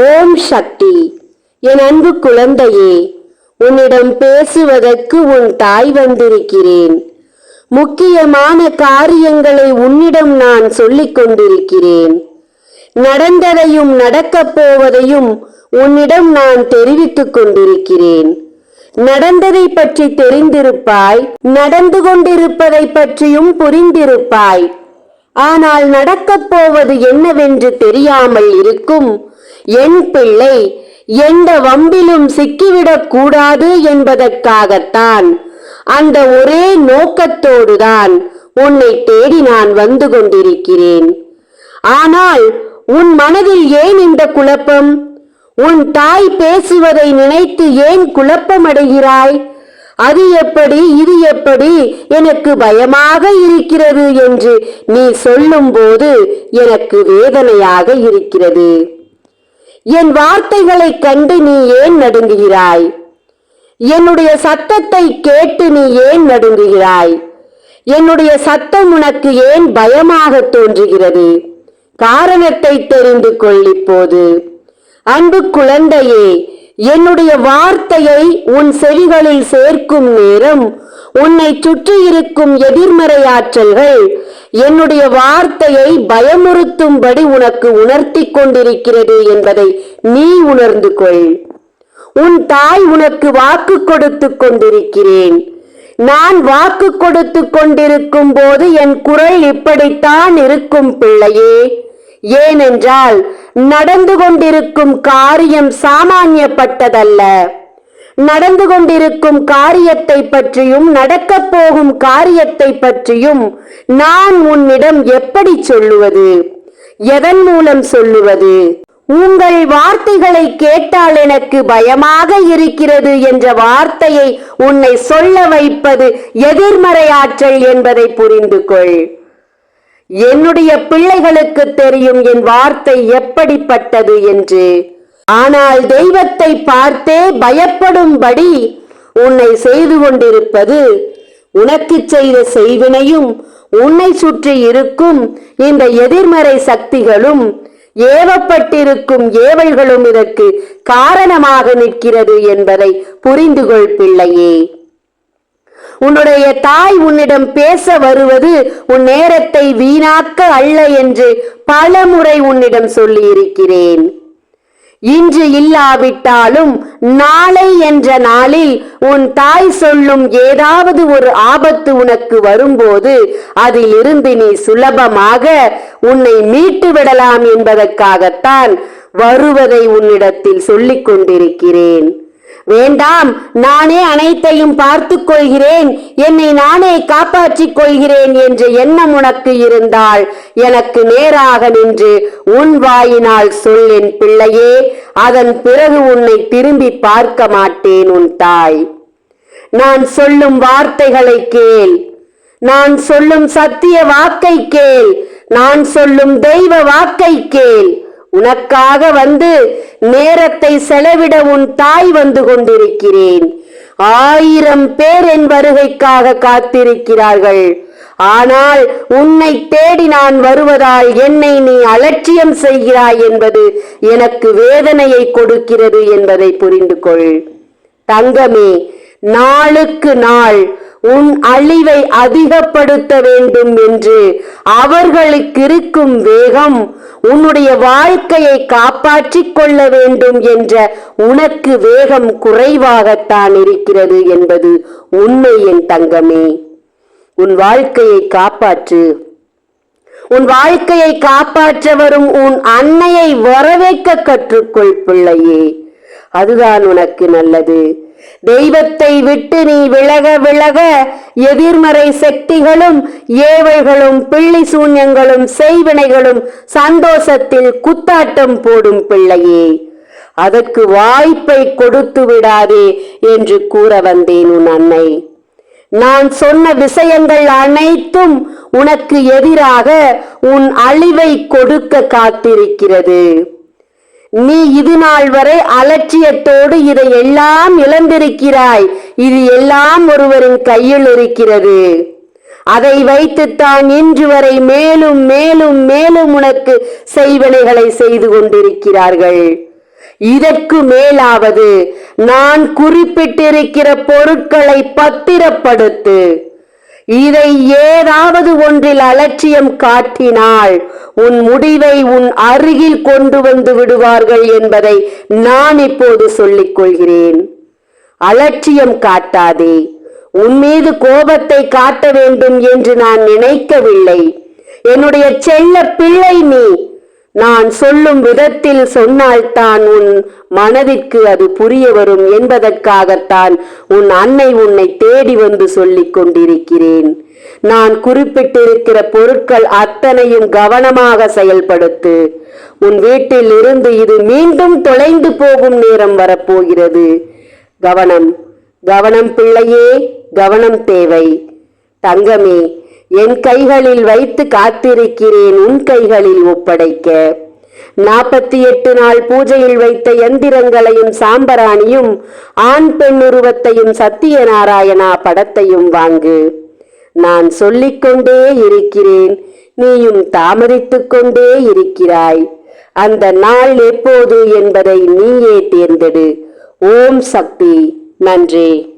ஓம் சக்தி. என் அன்பு குழந்தையே உன்னிடம் பேசுவதற்கு உன் தாய் வந்திருக்கிறேன். முக்கியமான காரியங்களை உன்னிடம் நான் சொல்லிக் கொண்டிருக்கிறேன். நடந்ததையும் நடக்கப் போவதையும் உன்னிடம் நான் தெரிவித்துக் கொண்டிருக்கிறேன். நடந்ததை பற்றி தெரிந்திருப்பாய் நடந்து கொண்டிருப்பதை பற்றியும் புரிந்திருப்பாய். ஆனால் நடக்கப் போவது என்னவென்று தெரியாமல் இருக்கும். என் பிள்ளை எந்த வம்பிலும் சிக்கிவிடக் கூடாது என்பதற்காகத்தான் அந்த ஒரே நோக்கத்தோடுதான் உன்னை தேடி நான் வந்து கொண்டிருக்கிறேன். ஆனால் உன் மனதில் ஏன் இந்த குழப்பம்? உன் தாய் பேசுவதை நினைத்து ஏன் குழப்பமடைகிறாய்? அது எப்படி இது எப்படி எனக்கு பயமாக இருக்கிறது என்று நீ சொல்லும்போது எனக்கு வேதனையாக இருக்கிறது. என் வார்த்தைகளைக் கண்டு நீ ஏன் நடுங்குகிறாய்? என்னுடைய சத்தத்தை கேட்டு நீ ஏன் நடுங்குகிறாய்? என்னுடைய சத்தம் உனக்கு ஏன் பயமாக தோன்றுகிறது? காரணத்தை தெரிந்து கொள் இப்போது. அன்பு குழந்தையே என்னுடைய வார்த்தையை உன் செவிகளில் சேர்க்கும் நேரம் உன்னை சுற்றி இருக்கும் எதிர்மறை ஆற்றல்கள் என்னுடைய வார்த்தையை பயமுறுத்தும்படி உனக்கு உணர்த்தி கொண்டிருக்கிறது என்பதை நீ உணர்ந்து கொள். உன் தாய் உனக்கு வாக்கு கொடுத்து கொண்டிருக்கிறேன். நான் வாக்கு கொடுத்து கொண்டிருக்கும் போது என் குரல் இப்படித்தான் இருக்கும் பிள்ளையே. ஏனென்றால் நடந்து கொண்டிருக்கும் காரியம் சாமானியப்பட்டதல்ல. நடந்து கொண்டிருக்கும் காரியத்தை பற்றியும் நடக்கப் போகும் காரியத்தை பற்றியும் நான் உன்னிடம் எப்படி சொல்லுவது? எதன் மூலம் சொல்லுவது? உங்கள் வார்த்தைகளை கேட்டால் எனக்கு பயமாக இருக்கிறது என்ற வார்த்தையை உன்னை சொல்ல வைப்பது எதிர்மறை ஆற்றல் என்பதை புரிந்து கொள் என்னுடைய பிள்ளைகளுக்கு தெரியும் என் வார்த்தை எப்படிப்பட்டது என்று. ஆனால் தெய்வத்தை பார்த்தே பயப்படும்படி உன்னை செய்து கொண்டிருப்பது. உனக்கு செய்த செய்வினையும் உன்னை சுற்றி இருக்கும் இந்த எதிர்மறை சக்திகளும் ஏவப்பட்டிருக்கும் ஏவல்களும் இதற்கு காரணமாக நிற்கிறது என்பதை புரிந்து கொள் பிள்ளையே உன்னுடைய தாய் உன்னிடம் பேச வருவது உன் நேரத்தை வீணாக்க அல்ல என்று பலமுறை உன்னிடம் சொல்லியிருக்கிறேன். இன்று இல்லாவிட்டாலும் நாளை என்ற நாளில் உன் தாய் சொல்லும் ஏதாவது ஒரு ஆபத்து உனக்கு வரும்போது அதிலிருந்து நீ சுலபமாக உன்னை மீட்டு விடலாம் என்பதற்காகத்தான் வருவதை உன்னிடத்தில் சொல்லிக் கொண்டிருக்கிறேன் வேண்டாம் நானே அனைத்தையும் பார்த்து கொள்கிறேன். என்னை நானே காப்பாற்றிக் கொள்கிறேன் என்ற எண்ணம் உனக்கு இருந்தால் எனக்கு நேராக நின்று உன் வாயினால் சொல் என் பிள்ளையே அதன் பிறகு உன்னை திரும்பி பார்க்க மாட்டேன் உன் தாய். நான் சொல்லும் வார்த்தைகளை கேள். நான் சொல்லும் சத்திய வாக்கை கேள். நான் சொல்லும் தெய்வ வாக்கை கேள். உனக்காக வந்து நேரத்தை செலவிட உன் தாய் வந்து கொண்டிருக்கிறேன். ஆயிரம் பேர் என் வருகைக்காக காத்திருக்கிறார்கள். ஆனால் உன்னை தேடி நான் வருவதால் என்னை நீ அலட்சியம் செய்கிறாய் என்பது எனக்கு வேதனையை கொடுக்கிறது என்பதை புரிந்து கொள் தங்கமே நாளுக்கு நாள் உன் அழிவை அதிகப்படுத்த வேண்டும் என்று அவர்களுக்கு இருக்கும் வேகம் உன்னுடைய வாழ்க்கையை காப்பாற்றிக் கொள்ள வேண்டும் என்ற உனக்கு வேகம் குறைவாகத்தான் இருக்கிறது என்பது உண்மை என் தங்கமே. உன் வாழ்க்கையை காப்பாற்று. உன் வாழ்க்கையை காப்பாற்ற வரும் உன் அன்னையை வரவேற்க கற்றுக்கொள் பிள்ளையே. அதுதான் உனக்கு நல்லது. தெய்வத்தை விட்டு நீ விலக விலக எதிர்மறை சக்திகளும் ஏவைகளும் பிள்ளி சூன்யங்களும் செய்வினைகளும் சந்தோஷத்தில் குத்தாட்டம் போடும் பிள்ளையே. அதற்கு வாய்ப்பை கொடுத்து விடாதே என்று கூற வந்தேன் உன் அன்னை. நான் சொன்ன விஷயங்கள் அனைத்தும் உனக்கு எதிராக உன் அழிவை கொடுக்க காத்திருக்கிறது. நீ இது நாள் வரை அலட்சியத்தோடு இதை எல்லாம் இழந்திருக்கிறாய். இது எல்லாம் ஒருவரின் கையில் இருக்கிறது. அதை வைத்துத்தான் இன்று வரை மேலும் மேலும் மேலும் உனக்கு செய்வனைகளை செய்து கொண்டிருக்கிறார்கள். இதற்கு மேலாவது நான் குறிப்பிட்டிருக்கிற பொருட்களை பத்திரப்படுத்து. இதை ஏதாவது ஒன்றில் அலட்சியம் காட்டினால் உன் முடிவை உன் அருகில் கொண்டு வந்து விடுவார்கள் என்பதை நான் இப்போது சொல்லிக் கொள்கிறேன். அலட்சியம் காட்டாதே. உன் மீது கோபத்தை காட்ட வேண்டும் என்று நான் நினைக்கவில்லை. என்னுடைய செல்ல பிள்ளை நீ. நான் சொல்லும் விதத்தில் சொன்னால்தான் உன் மனதிற்கு அது புரிய வரும் என்பதற்காகத்தான் உன் அன்னை உன்னை தேடி வந்து சொல்லிக் கொண்டிருக்கிறேன். நான் குறிப்பிட்டிருக்கிற பொருட்கள் அத்தனையும் கவனமாக செயல்படுத்து. உன் வீட்டில் இருந்து இது மீண்டும் தொலைந்து போகும் நேரம் வரப்போகிறது. கவனம். கவனம் பிள்ளையே கவனம் தேவை. தங்கமே என் கைகளில் வைத்து காத்திருக்கிறேன் உன் கைகளில் ஒப்படைக்க. நாற்பத்தி எட்டு நாள் பூஜையில் வைத்த எந்திரங்களையும் சாம்பராணியும் ஆண் பெண் உருவத்தையும் சத்தியநாராயணா படத்தையும் வாங்கு. நான் சொல்லிக்கொண்டே இருக்கிறேன் நீயும் தாமதித்துக் கொண்டே இருக்கிறாய். அந்த நாள் எப்போது என்பதை நீயே தேர்ந்தெடு. ஓம் சக்தி. நன்றி.